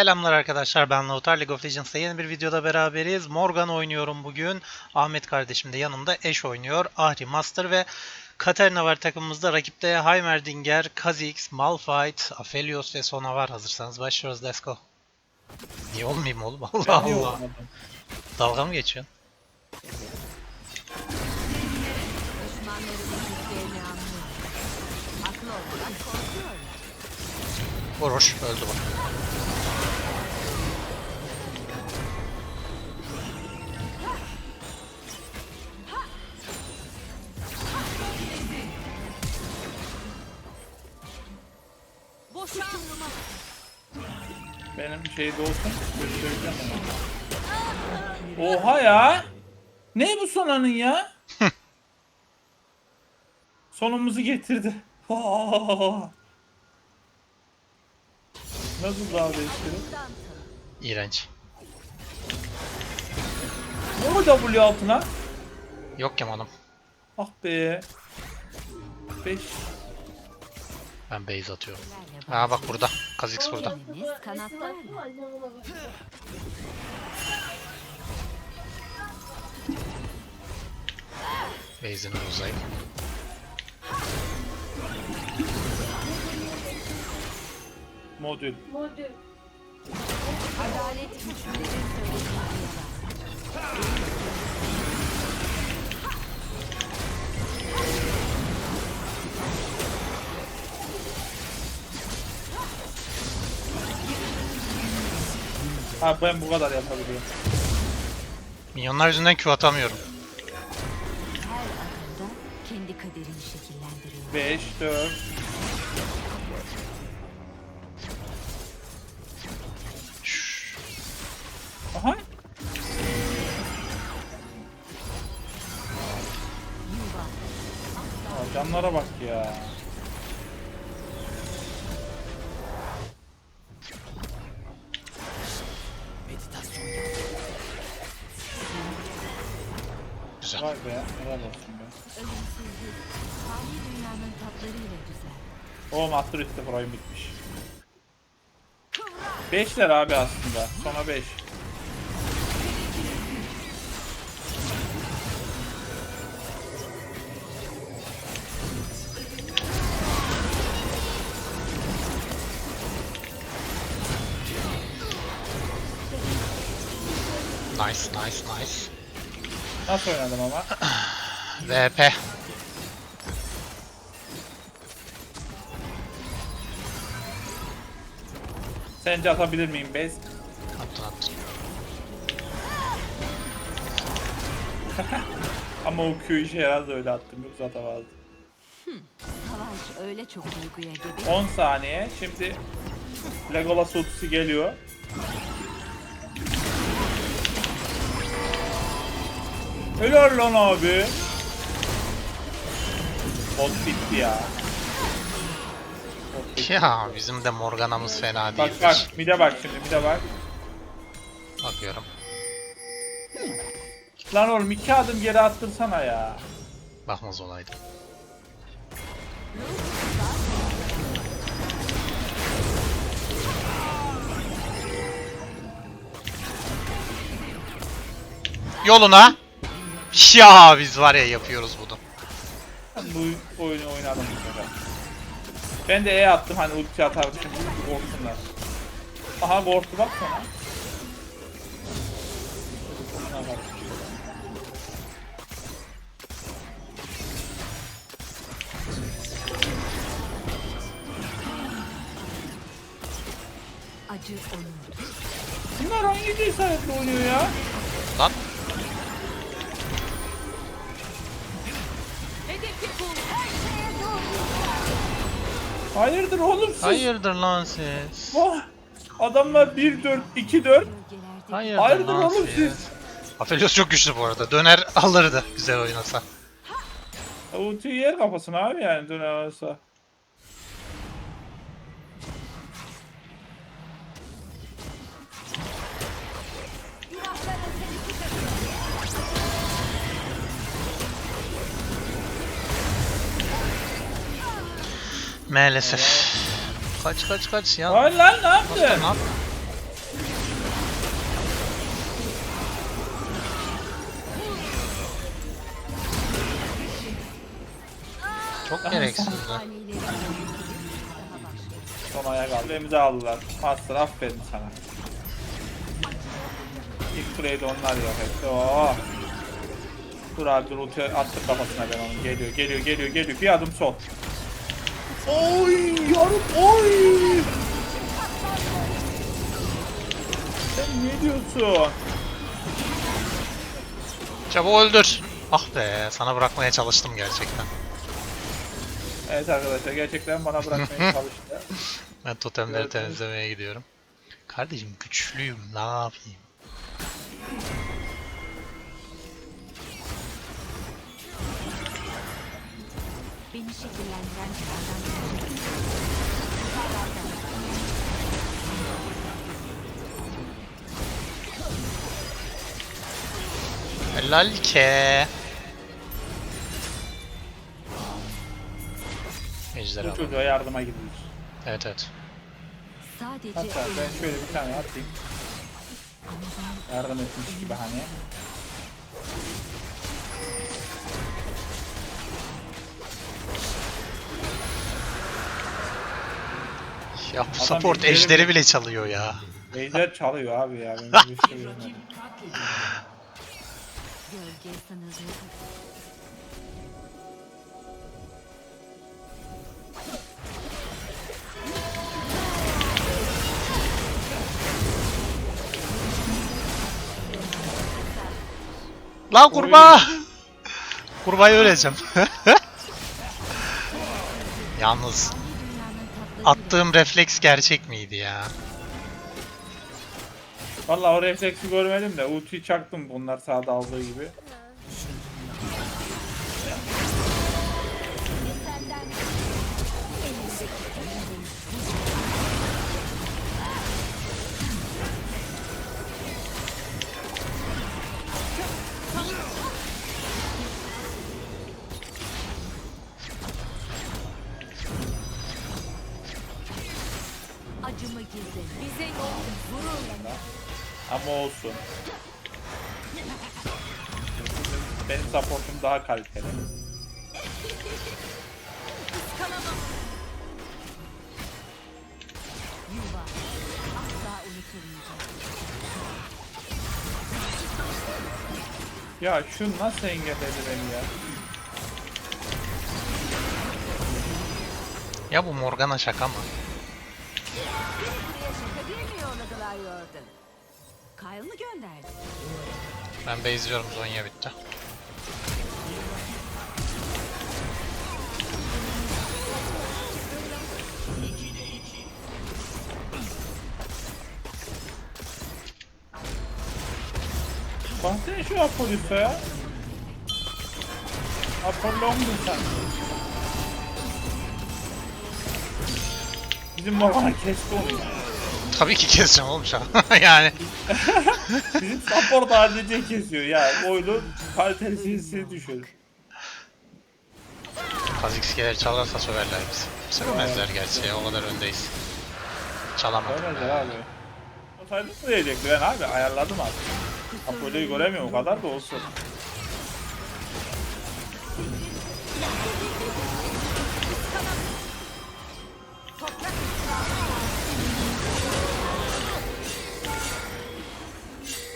Selamlar arkadaşlar ben Lautar League of Legends'ta yeni bir videoda beraberiz. Morgan oynuyorum bugün. Ahmet kardeşim de yanımda Eş oynuyor. Ahri Master ve Katarina var takımımızda. Rakipte Heimerdinger, Kha'Zix, Malphite, Aphelios ve Sona var. Hazırsanız başlıyoruz. Let's go. Niye olmayayım oğlum? Allah Allah. Dalga mı geçiyorsun? Vuruş. Öldü bak. Benim şeyde olsun. göstereceğim. Oha ya. Ne bu sonanın ya? Sonumuzu getirdi. Nasıl daha değiştirir? İğrenç. Ne mu W altına? Yok ya oğlum. Ah be. 5. Ben base atıyorum. Aa bak burada. Kha'Zix burada. Base'ini uzayıp. Modül. Adalet güçlülerin söylediği yalan. Ha ben bu kadar yapabiliyorum. Minyonlar yüzünden Q atamıyorum. Her adımda kendi kaderini şekillendiriyor. 5, 4. Şşş. Aha. Aa, canlara bak ya. Be, helal olsun be. Ölümsüzlük, fani dünyanın tatlarıyla güzel. O Master Üstü Prime bitmiş. 5'ler abi aslında. Sona 5. Nice, nice, nice. Nasıl oynadım ama? VP. Sence atabilir miyim bez? Attın attın. Ama o Q işe herhalde öyle attım yoksa atamazdım. Savaş öyle çok duyguya gebe. 10 saniye. Şimdi Legolas ultisi geliyor. Helal lan abi. Bot bitti ya. Bot bitti. Ya bizim de Morgana'mız fena Bak değildir. bak mide bak şimdi mide bak. Bakıyorum. Lan oğlum iki adım geri attırsana ya. Bakmaz olaydı. Yoluna. Ya biz var ya yapıyoruz bunu. Ben bu oyunu oynadım bu sefer. Ben de E attım hani ulti atardım şimdi korksunlar. Aha korktu bak sana. Acı onur. Bunlar hangi cesaretle oynuyor ya? Lan Hayırdır oğlum siz? hayırdır lan siz? Oh, adamlar 1-4, 2-4. Bölgelerde Hayırdır, Hayırdır lan oğlum siz? siz? Aphelios çok güçlü bu arada. Döner alırdı güzel oynasa. Ultiyi yer kafasına abi yani döner arası. Maalesef. Kaç kaç kaç ya. Hayır lan ne yaptın? Lan. Çok gereksiz. Son ayağa kaldı. Emzi aldılar. Master aferin sana. İlk turayı da onlar yok etti. Oo. Dur abi dur ulti attım kafasına ben onun. Geliyor geliyor geliyor geliyor. Bir adım sol. Oy yarım oy. Sen ne diyorsun? Çabuk öldür. Ah be sana bırakmaya çalıştım gerçekten. Evet arkadaşlar gerçekten bana bırakmaya çalıştı. Ben totemleri temizlemeye gidiyorum. Kardeşim güçlüyüm ne yapayım? Beni şekillendiren çağdan Helal ke. Ejderha. Bu çocuğa yardıma gidiyoruz. Evet evet. sadece Hatta ben şöyle bir tane atayım. Yardım etmiş gibi hani. Ya bu support ejderha ejderi bile- çalıyor ya. Ejder çalıyor abi ya. Ben bir şey görmedim. gölge sınırlı. Lan kurbağa! Kurbağayı öleceğim. Yalnız attığım refleks gerçek miydi ya? Valla o refleksi görmedim de ultiyi çaktım bunlar sağda aldığı gibi. Acımı gizle. Bize yol gururla. Ama olsun. Benim supportum daha kaliteli. Yuva asla unutulmayacak. Ya şu nasıl engelledi beni ya? Ya bu Morgana şaka mı? Yordan? Kyle mı gönderdi? Ben bezliyorum Zonya bitti. Baksana şu Apollo'sa ya. Apollon'dun sen. Bizim Morgana kesti onu. ya. Tabii ki keseceğim oğlum şu an. yani. Bizim support ADC kesiyor ya. Oyunun kalitesini düşür. Kha'Zix'leri çalarsa söverler bizi. Sövmezler gerçi ya o kadar öndeyiz. Çalamadım. Söylemezler abi. O sayılık mı diyecekti ben abi ayarladım abi. Apollo'yu göremiyorum o kadar da olsun.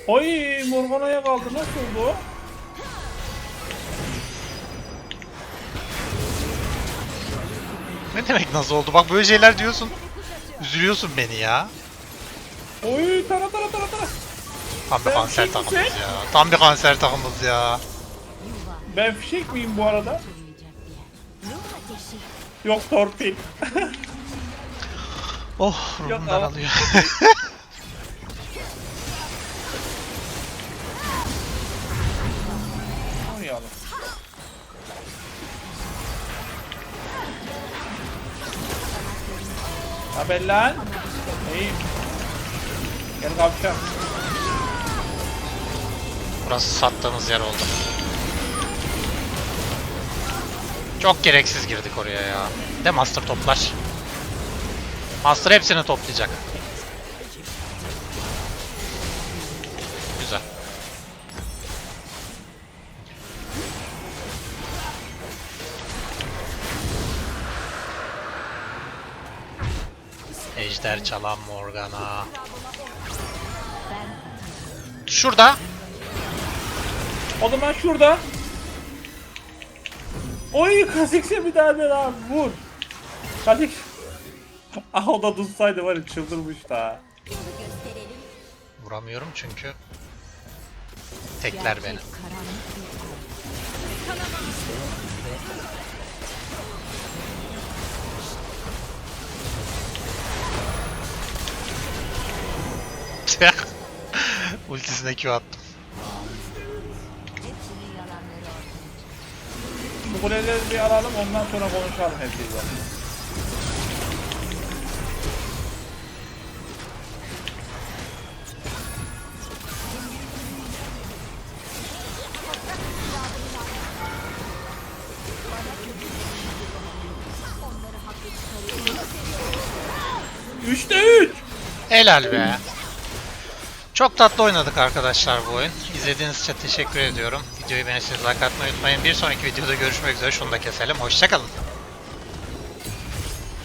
Oy Morgana'ya kaldı nasıl oldu o? Ne demek nasıl oldu? Bak böyle şeyler diyorsun. Üzülüyorsun beni ya. Oy tara tara tara tara. Tam bir Ben kanser takımız ya. Tam bir kanser takımız ya. Ben fişek miyim bu arada? Yok torpil. Oh Yok, ama- daralıyor. Haber lan. İyiyim. Gel kavşak. Burası sattığımız yer oldu. Çok gereksiz girdik oraya ya. De Master toplar. Master hepsini toplayacak. Ejder çalan Morgana. Şurada. O zaman şurada. Oy Kha'Zix'e bir daha ver abi vur. Kha'Zix. Ah o da tutsaydı var ya çıldırmış da. Vuramıyorum çünkü tekler beni. Ultisine Q attım. Şu kuleleri bir alalım ondan sonra konuşalım hepsiyle. Üçte üç. Helal be. Çok tatlı oynadık arkadaşlar bu oyun. İzlediğiniz için teşekkür ediyorum. Videoyu beğenirseniz like atmayı unutmayın. Bir sonraki videoda görüşmek üzere. Şunu da keselim. Hoşçakalın.